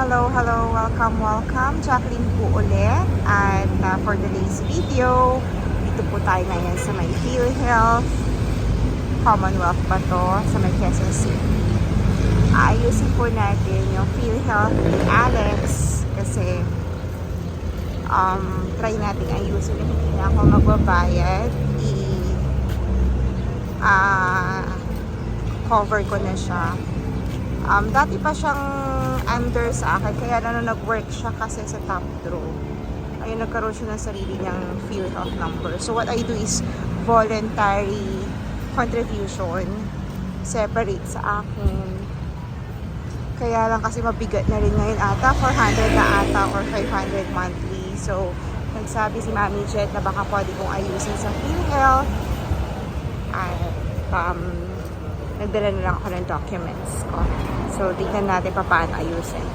Hello, hello, welcome, welcome. Jacqueline po ulit. At uh, for today's video, dito po tayo ngayon sa may PhilHealth. Commonwealth ba to? Sa may Quezon City. Aayusin po natin yung PhilHealth ni Alex kasi um, try natin ayusin na hindi na ako magbabayad. I, ah, cover ko na siya. Um, dati pa siyang under sa akin, kaya nung nag-work siya kasi sa top draw. Ayun, nagkaroon siya ng sarili niyang field of number. So, what I do is voluntary contribution separate sa akin. Kaya lang kasi mabigat na rin ngayon ata, 400 na ata or 500 monthly. So, nagsabi si Mami Jet na baka pwede kong ayusin sa PhilHealth. At, um, nagdala na lang ako ng documents ko. So, tignan natin pa paano ayusin.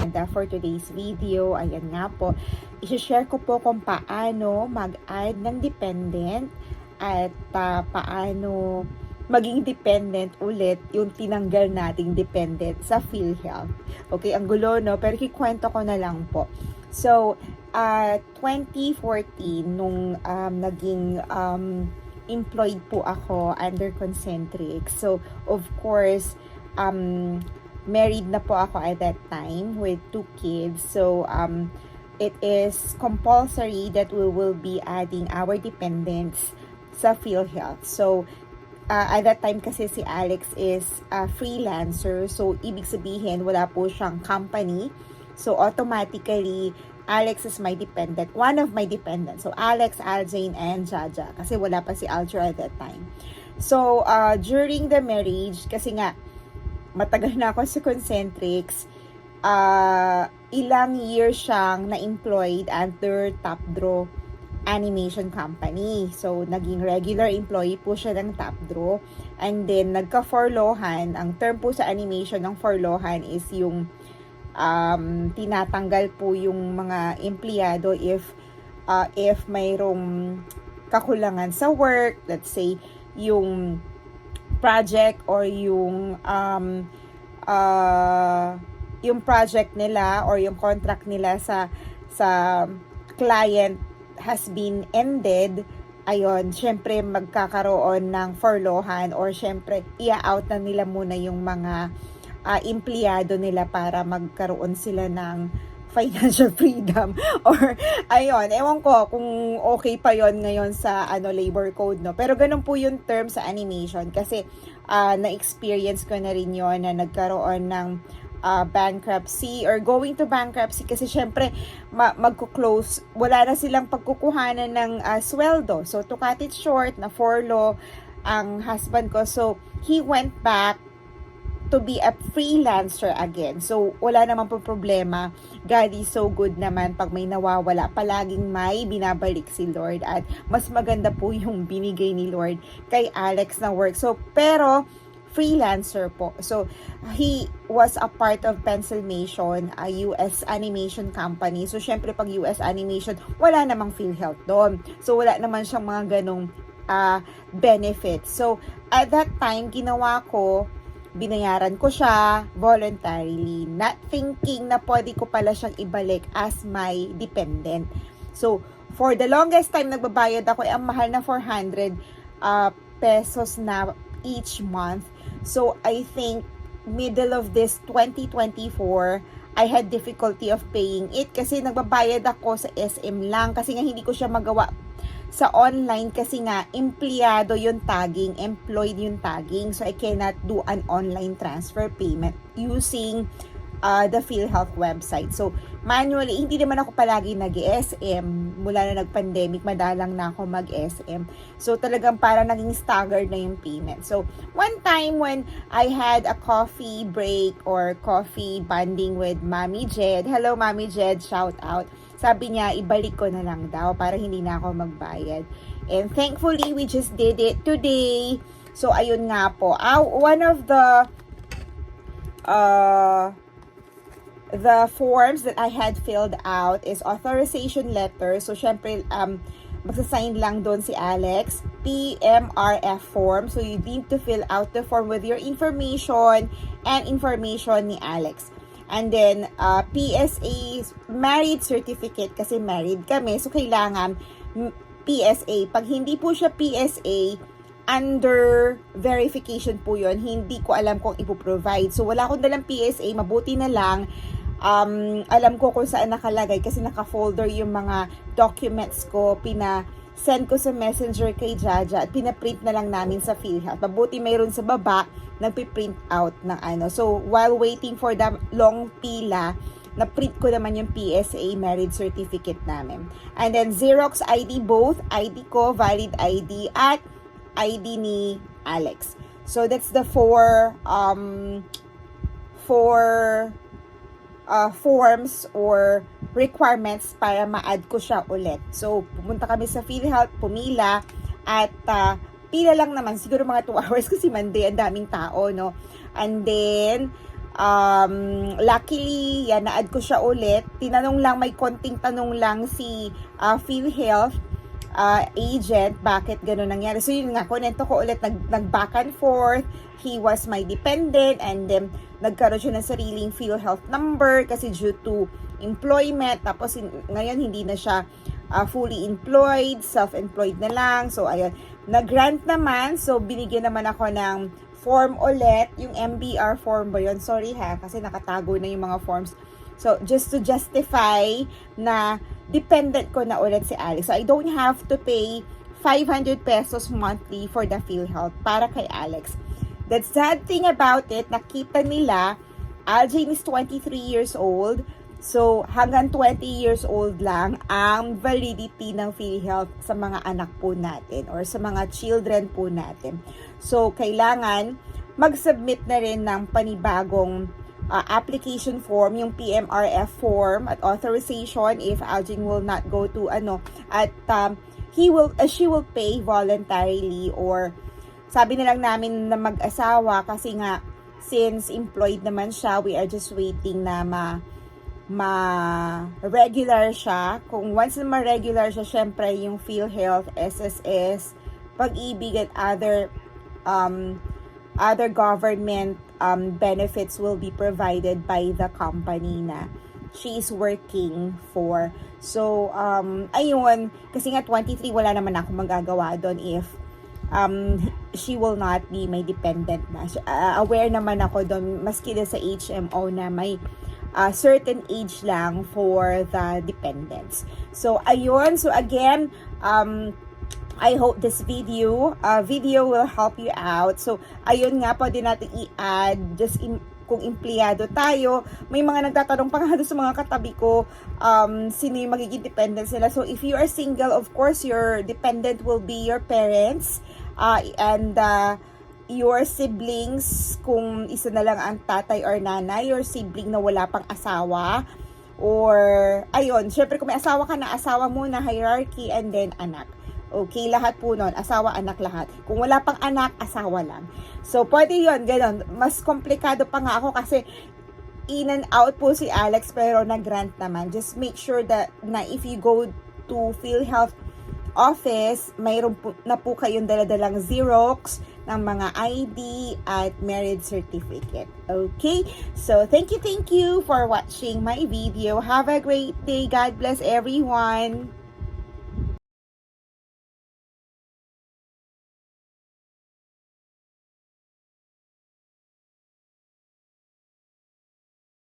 And uh, for today's video, ayan nga po, isi-share ko po kung paano mag-add ng dependent at uh, paano maging dependent ulit yung tinanggal nating dependent sa PhilHealth. Okay, ang gulo, no? Pero kikwento ko na lang po. So, uh, 2014, nung um, naging um, employed po ako under Concentric. So, of course, um, married na po ako at that time with two kids. So, um, it is compulsory that we will be adding our dependents sa PhilHealth. So, uh, at that time kasi si Alex is a freelancer. So, ibig sabihin, wala po siyang company. So, automatically, Alex is my dependent. One of my dependents. So, Alex, Aljane, and Jaja. Kasi wala pa si Alger at that time. So, uh, during the marriage, kasi nga, matagal na ako sa Concentrics, uh, ilang years siyang na-employed under Top Draw animation company. So, naging regular employee po siya ng Top Draw. And then, nagka-forlohan. Ang term po sa animation ng forlohan is yung um, tinatanggal po yung mga empleyado if uh, if mayroong kakulangan sa work, let's say, yung project or yung um, uh, yung project nila or yung contract nila sa sa client has been ended, ayun, syempre magkakaroon ng forlohan or syempre ia-out na nila muna yung mga uh, empleyado nila para magkaroon sila ng financial freedom. Or ayun ewan ko kung okay pa yon ngayon sa ano labor code no? Pero ganun po yung term sa animation kasi uh, na-experience ko na rin yon na nagkaroon ng uh, bankruptcy or going to bankruptcy kasi syempre ma- magko-close wala na silang pagkukuhanan ng uh, sweldo so to cut it short na forlo ang husband ko so he went back to be a freelancer again. So, wala naman po problema. God is so good naman pag may nawawala. Palaging may binabalik si Lord at mas maganda po yung binigay ni Lord kay Alex na work. So, pero freelancer po. So, he was a part of Pencilmation, a US animation company. So, syempre pag US animation, wala namang PhilHealth doon. So, wala naman siyang mga ganong uh, benefits. So, at that time, ginawa ko, binayaran ko siya voluntarily, not thinking na pwede ko pala siyang ibalik as my dependent. So, for the longest time nagbabayad ako, eh, ang mahal na 400 uh, pesos na each month. So, I think middle of this 2024, I had difficulty of paying it kasi nagbabayad ako sa SM lang kasi nga hindi ko siya magawa sa online kasi nga empleyado yung tagging, employed yung tagging. So I cannot do an online transfer payment using uh, the PhilHealth website. So manually, hindi naman ako palagi nag-SM. Mula na nag-pandemic, madalang na ako mag-SM. So talagang para naging staggered na yung payment. So one time when I had a coffee break or coffee bonding with Mami Jed. Hello Mami Jed, shout out sabi niya, ibalik ko na lang daw para hindi na ako magbayad. And thankfully, we just did it today. So, ayun nga po. Uh, one of the uh, the forms that I had filled out is authorization letter. So, syempre, um, magsasign lang doon si Alex. PMRF form. So, you need to fill out the form with your information and information ni Alex. And then, uh, PSA married certificate kasi married kami. So, kailangan mm, PSA. Pag hindi po siya PSA, under verification po yon Hindi ko alam kung ipoprovide. So, wala akong dalang PSA. Mabuti na lang. Um, alam ko kung saan nakalagay kasi naka-folder yung mga documents ko. Pina send ko sa messenger kay Jaja at pinaprint na lang namin sa PhilHealth. Mabuti mayroon sa baba nagpiprint out ng ano. So, while waiting for the long pila, na-print ko naman yung PSA marriage certificate namin. And then, Xerox ID both, ID ko, valid ID, at ID ni Alex. So, that's the four, um, four uh, forms or requirements para ma-add ko siya ulit. So, pumunta kami sa PhilHealth, pumila, at uh, pila lang naman, siguro mga 2 hours kasi Monday, ang daming tao, no? And then, um, luckily, yan, na-add ko siya ulit. Tinanong lang, may konting tanong lang si uh, PhilHealth uh, agent, bakit gano'n nangyari. So yun nga, kunento ko ulit, nag, nag back and forth, he was my dependent, and then nagkaroon siya ng sariling PhilHealth number kasi due to employment, tapos ngayon hindi na siya uh, fully employed, self-employed na lang. So ayun, nag-grant naman, so binigyan naman ako ng form ulit, yung MBR form ba yun? Sorry ha, kasi nakatago na yung mga forms. So, just to justify na dependent ko na ulit si Alex. So, I don't have to pay 500 pesos monthly for the PhilHealth para kay Alex. The sad thing about it, nakita nila, Aljane is 23 years old. So, hanggang 20 years old lang ang validity ng PhilHealth sa mga anak po natin or sa mga children po natin. So, kailangan mag-submit na rin ng panibagong uh, application form, yung PMRF form at authorization if Aljing will not go to ano at um, he will uh, she will pay voluntarily or sabi na lang namin na mag-asawa kasi nga since employed naman siya, we are just waiting na ma ma-regular siya. Kung once na ma-regular siya, syempre yung PhilHealth, SSS, pag-ibig at other um, other government um, benefits will be provided by the company na she's working for. So, um, ayun, kasi nga 23, wala naman ako magagawa doon if um, she will not be my dependent na. Uh, aware naman ako doon, maski na sa HMO na may uh, certain age lang for the dependents. So, ayun. So, again, um, I hope this video uh, video will help you out. So, ayun nga, pwede natin i-add just in, kung empleyado tayo. May mga nagtatanong pa nga sa mga katabi ko, um, sino yung magiging dependent sila. So, if you are single, of course, your dependent will be your parents uh, and uh, your siblings, kung isa na lang ang tatay or nanay, your sibling na wala pang asawa, or, ayun, syempre kung may asawa ka na, asawa muna, hierarchy, and then anak. Okay, lahat po nun. Asawa, anak, lahat. Kung wala pang anak, asawa lang. So, pwede yon ganun. Mas komplikado pa nga ako kasi in and out po si Alex pero nag-grant naman. Just make sure that na if you go to PhilHealth office, mayroon po, na po kayong daladalang Xerox ng mga ID at marriage certificate. Okay? So, thank you, thank you for watching my video. Have a great day. God bless everyone.